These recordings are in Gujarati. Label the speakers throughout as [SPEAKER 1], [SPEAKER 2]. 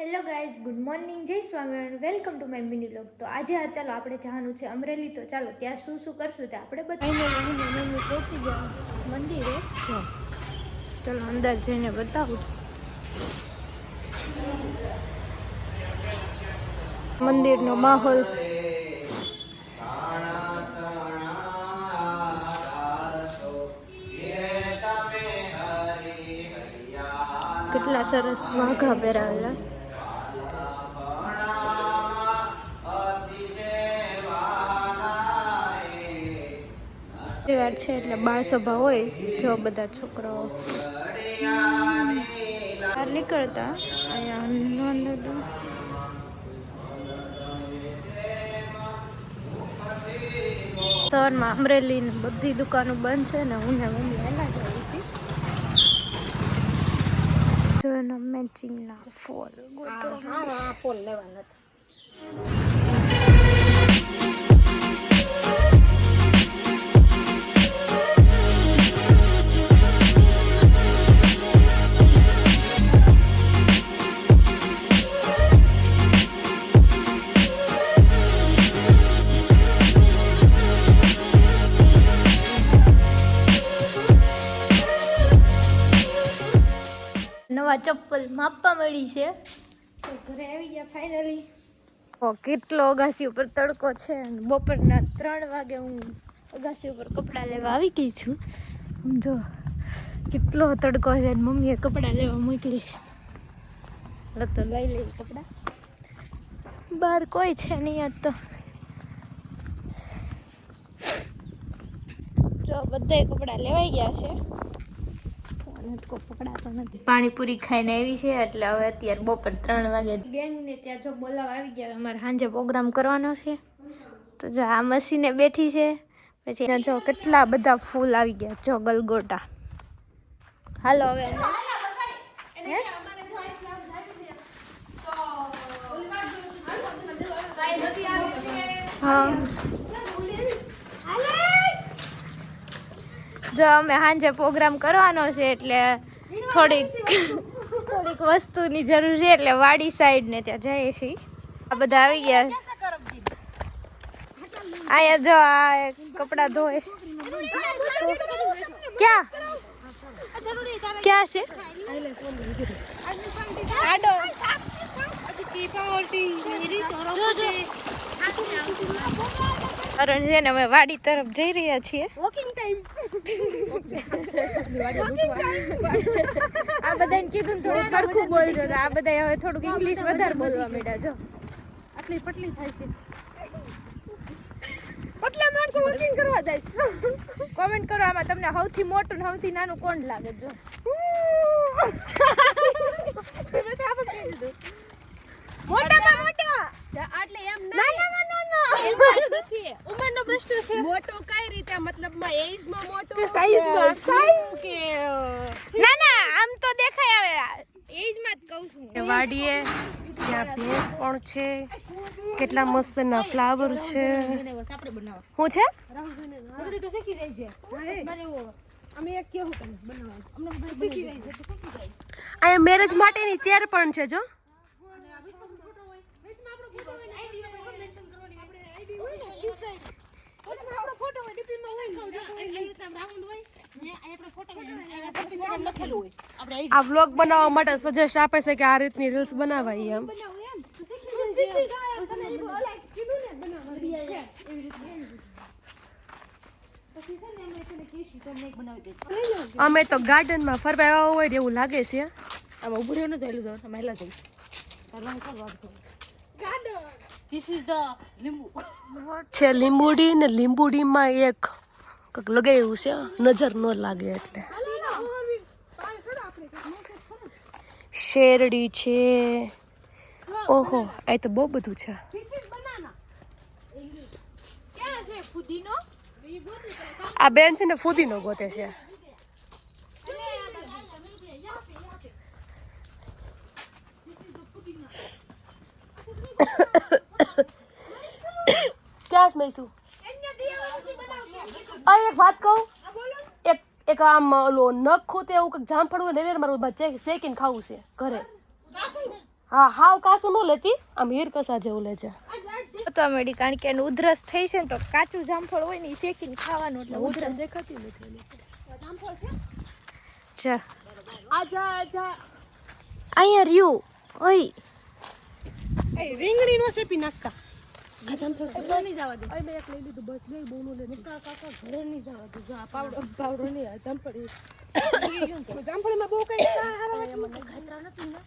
[SPEAKER 1] હેલો ગાઈઝ ગુડ મોર્નિંગ જય Swaminarayan. Welcome to my mini vlog તો આજે આ ચાલો આપણે જવાનું છે અમરેલી. તો ચાલો ત્યાં શું શું કરશું તે આપણે બધા પહોંચી ગયા. મંદિરે. જો ચાલો અંદર જઈને બતાવું. મંદિરનો માહોલ. કેટલા સરસ વાઘા પહેરાવેલા. તહેવાર છે એટલે બાળ સભા હોય, જો બધા છોકરાઓ. બહાર નીકળતા, અહીંયા સવારમાં અમરેલી બધી દુકાનો બંધ છે ને હું ને મમ્મી એના જ છું. તો એના મેચિંગના ફોલ
[SPEAKER 2] લેવાના
[SPEAKER 1] ચપ્પલ માપવા મળી છે. તો ઘરે આવી ગયા ફાઇનલી ઓ કેટલો અગાસી ઉપર તડકો છે અને બપોરના ત્રણ વાગે હું અગાસી ઉપર કપડાં લેવા આવી ગઈ છું. સમજો જો કેટલો તડકો છે મમ્મીએ કપડાં લેવા મોકલી છે. તો લઈ લઈ કપડાં. બહાર કોઈ છે નહીં આજ તો. જો બધા કપડાં લેવાઈ ગયા છે. નટકો પકડાતો નથી. પાણીપુરી ખાઈને આવી છે એટલે હવે અત્યારે બપોર ત્રણ વાગે. ગેંગને ત્યાં જો બોલાવા આવી ગયા અમારે સાંજે પ્રોગ્રામ કરવાનો છે. તો જો આ મશીને બેઠી છે પછી ત્યાં જો કેટલા બધા ફૂલ આવી ગયા જો ગલગોટા. હાલો હવે હે? જો અમે સાંજે પ્રોગ્રામ કરવાનો છે એટલે થોડીક થોડીક વસ્તુની જરૂર છે એટલે વાડી સાઈડ ને ત્યાં જઈએ છીએ. આ બધા આવી ગયા. અહીંયા જો આ કપડા ધોય ક્યાં? ક્યાં છે? આડો. કારણ અમે વાડી તરફ જઈ રહ્યા છીએ.
[SPEAKER 2] વોકિંગ ટાઈમ
[SPEAKER 1] આ બધાને કીધું ને થોડુંક સરખું બોલજો તો આ બધા હવે થોડુંક ઇંગ્લિશ વધારે બોલવા માંડ્યા જો.
[SPEAKER 2] આટલી પટલી થાય છે. પતલા માણસો વોકિંગ કરવા જાય
[SPEAKER 1] કોમેન્ટ કરો આમાં તમને સૌથી મોટું ને સૌથી નાનું કોણ લાગે જો.
[SPEAKER 2] મોટામાં મોટા.
[SPEAKER 3] એટલે એમ
[SPEAKER 2] ના નાના
[SPEAKER 3] નથી. ઉંમરનો પ્રશ્ન છે. મોટો કઈ રીતે? મતલબમાં એજમાં મોટો
[SPEAKER 2] કે સાઈઝમાં સાઈઝ
[SPEAKER 3] કે
[SPEAKER 1] ના ના આમ તો દેખાય આવે એજમાં જ કહું છું.
[SPEAKER 4] વાડીએ ત્યાં ભેંસ પણ છે. કેટલા મસ્ત ના ફ્લાવર છે.
[SPEAKER 3] હું
[SPEAKER 4] શું છે
[SPEAKER 3] થોડી તો શીખી જાય છે. મારે
[SPEAKER 2] અમે એક કેવું કરીશ અમને શીખી જાય છે. તો શીખી જાય
[SPEAKER 4] અહીંયા મેરેજ માટેની ચેર પણ છે જો
[SPEAKER 2] આપણો ફોટો હોય ડીપીમાં હોય ને
[SPEAKER 3] રાઉન્ડ હોય ને આપણે ફોટો લખેલું હોય આપણે
[SPEAKER 4] આ વ્લોગ બનાવવા માટે સજેસ્ટ આપે છે કે આ રીતની રીલ્સ બનાવાય એમ. અમે તો ગાર્ડનમાં ફરવા આવ્યા હોય એવું લાગે છે.
[SPEAKER 3] આમાં ઉભું રહ્યું નથી એટલું તમે હેલા જઈ તારું કર વાત
[SPEAKER 4] છે લીંબુડી ને લીંબુડીમાં એક કંઈક લગાવ્યું છે. નજર ન લાગે એટલે. શેરડી છે. ઓહો, આ તો બહુ બધું છે. આ બેન છે ને ફુદીનો ગોતે છે. ક્યાં છે મૈસુ આ એક વાત કહું? એક એક આમ ઓલો નખ ખૂતે એવું કંઈક જામફળું હોય ને મારું બચ્ચે શેકીને ખાવું છે ઘરે. હા હાવ કાસું ન લેતી આમ હીર કસા જેવું છે.
[SPEAKER 1] તો મળી કારણ કે એનું ઉધરસ થઈ છે ને તો કાચું જામફળ હોય ને એ શેકીને ખાવાનું એટલે ઉધરસ.
[SPEAKER 4] દેખાતી નથી એની.
[SPEAKER 1] જા.
[SPEAKER 3] આજા આજા
[SPEAKER 1] અહીંયા રહ્યું. ઓય.
[SPEAKER 2] એ રીંગણી નો સેપી નાખતા.
[SPEAKER 3] ઘરે નહીં જવા દે.
[SPEAKER 4] અય મેં એક લઈ લીધું બસ લઈ બહુ નું. લેતી
[SPEAKER 3] કાકા ઘરે નહીં જવા દે. જો આ પાવડર
[SPEAKER 4] પાવડર નહીં આ ચંપડી
[SPEAKER 2] જામફળીમાં બહુ કઈ સારા
[SPEAKER 3] ખાતરા નથી ને.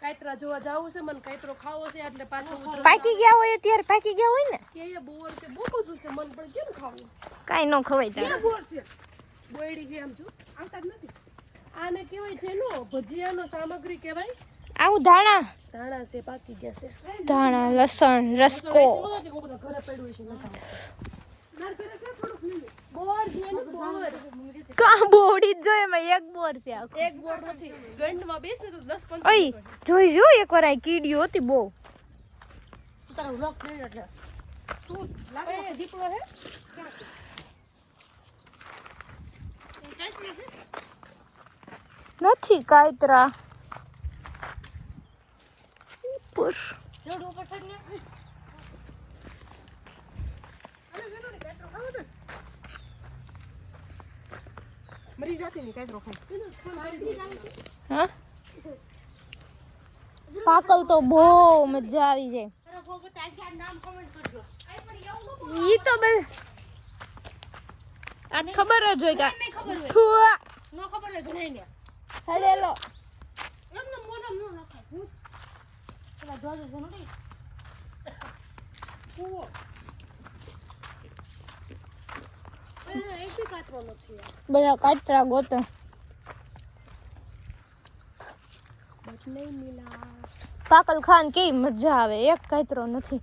[SPEAKER 4] કાતરા જોવા જાવું છે મને કાયતરો ખાવો છે એટલે પાછો ઉતરો.
[SPEAKER 1] પાકી ગયા હોય ત્યારે પાકી ગયા હોય ને?
[SPEAKER 4] કે એ બોર છે બહુ બધું છે મન પણ કેમ ખાવું?
[SPEAKER 1] કાંઈ ન ખવાય ત્યાં
[SPEAKER 2] બોર છે?
[SPEAKER 4] બોયડી છે આમ જો.
[SPEAKER 2] આવતા જ નથી.
[SPEAKER 4] આને કહેવાય છે નો ભજીયાનો સામગ્રી કહેવાય.
[SPEAKER 1] આવું ધાણા?
[SPEAKER 4] ધાણા છે પાકી ગયા છે.
[SPEAKER 1] ધાણા લસણ રસકો.
[SPEAKER 4] ઘરે પડ્યું છે દીપડો
[SPEAKER 1] નથી કાયતરા ઉપર.
[SPEAKER 2] મરી જાતી ને
[SPEAKER 1] પાકલ તો બહુ મજા આવી જાય.
[SPEAKER 3] તારા ગો બતા આજ નામ કમેન્ટ કરજો આઈ પણ એવું
[SPEAKER 1] ઈ તો બે આ ખબર જ હોય કે
[SPEAKER 3] ખબર હોય. નો ખબર હોય ઘણાય ને
[SPEAKER 1] હલેલો
[SPEAKER 3] એમને મોઢા ન નાખાય. હું? પેલા જોજો જનડી કૂવો.
[SPEAKER 1] બધા કાચરા ગોતો. પાકલ ખાન કેવી મજા આવે. એક કાતરો નથી.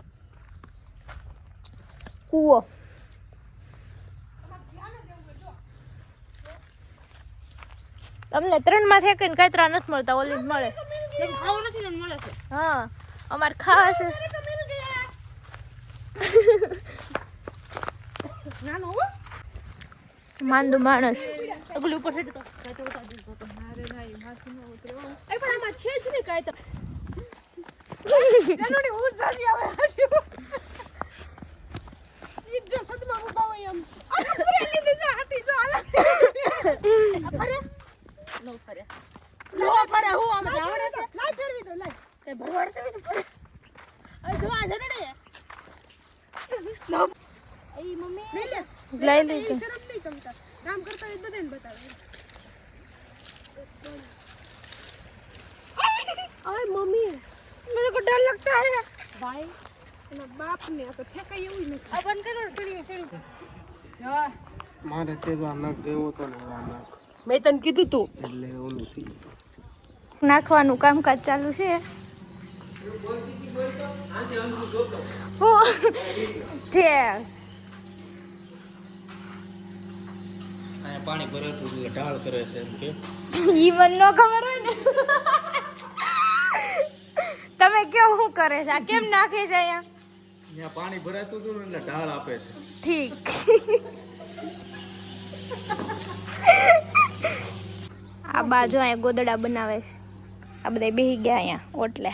[SPEAKER 1] કૂવો. તમને ત્રણમાં થયા કઈ કાતરા નથી મળતા ઓલી મળે.
[SPEAKER 3] ખાવું નથી ને મળે છે.
[SPEAKER 1] હા અમારે ખાવા છે માંદો માણસ.
[SPEAKER 3] અગલી ઉપર હેડ તો.
[SPEAKER 4] એ પણ આમાં છે જ ને કાયતો
[SPEAKER 2] જાનોડી હું સાજી આવે ઈજ્જત સદમાં ઊભા હોય એમ. આ પૂરે લીધી જા હાટી જો આલા
[SPEAKER 3] નો ફરે
[SPEAKER 2] લો પરે હું આમ જાવડે તો લાઈ ફેરવી દો લાઈ
[SPEAKER 3] તે ભરવાડ છે બીજું ફરે અરે જો આ જરડે
[SPEAKER 2] એ મમ્મી લઈ લે
[SPEAKER 1] લઈ
[SPEAKER 2] એ
[SPEAKER 1] લીધું
[SPEAKER 2] શરમ નહીં તમતા કામ કરતા હોય બધાને બતાવે
[SPEAKER 4] અરે મમ્મી
[SPEAKER 2] मुझे को डर लगता है
[SPEAKER 4] ભાઈ
[SPEAKER 2] એના બાપ ને આ તો ઠેકાય એવું જ નથી
[SPEAKER 3] આ બંધ કરો સીડી સીડી
[SPEAKER 4] જા
[SPEAKER 5] મારે તે જો આ નખ ગયો હતો ને આ નખ
[SPEAKER 4] મેં તને કીધું તું.
[SPEAKER 5] એટલે ઓલું થઈ
[SPEAKER 1] નાખવાનું કામકાજ ચાલુ છે. હું. જે.
[SPEAKER 5] પાણી ભરે તો ઢાળ કરે છે એમ કે.
[SPEAKER 1] ઈ મને ન ખબર હોય ને. તમે કેવું શું કરે છે? આ કેમ નાખે છે અહીંયા?
[SPEAKER 5] ત્યાં પાણી ભરાતું હતું એટલે ઢાળ આપે છે.
[SPEAKER 1] ઠીક. આ બાજુ અહીંયા ગોદડા બનાવે છે. આ બધા બેહી ગયા અહીંયા ઓટલે.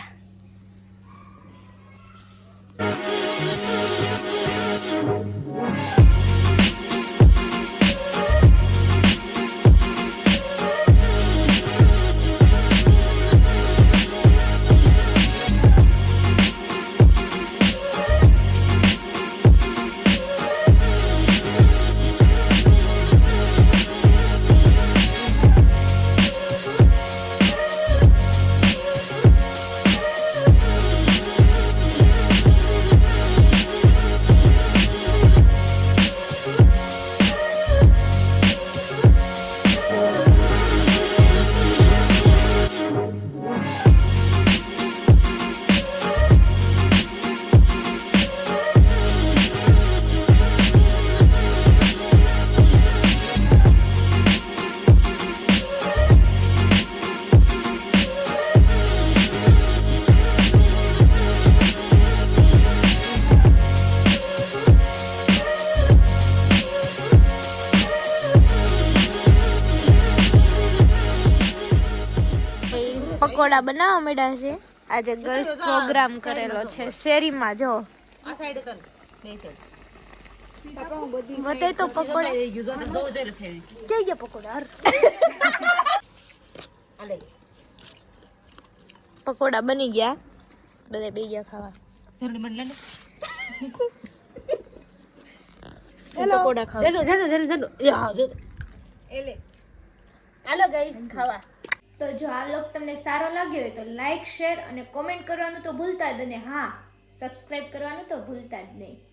[SPEAKER 1] પકોડા બનાવવા મળ્યા છે. આજે ગર્લ્સ પ્રોગ્રામ કરેલો છે. શેરીમાં જો.
[SPEAKER 3] આ સાઈડ બે
[SPEAKER 1] તો પકોડા. ગયા બની ગયા. બધા બે ગયા ખાવા.
[SPEAKER 3] ધરને મને લે
[SPEAKER 1] પકોડા ખાવા
[SPEAKER 3] હાલો ગાઈસ ખાવા.
[SPEAKER 1] તો જો આ વ્લોગ તમને સારો લાગ્યો હોય તો લાઇક શેર અને કોમેન્ટ કરવાનું તો ભૂલતા જ અને હા સબસ્ક્રાઈબ કરવાનું તો ભૂલતા જ નહીં.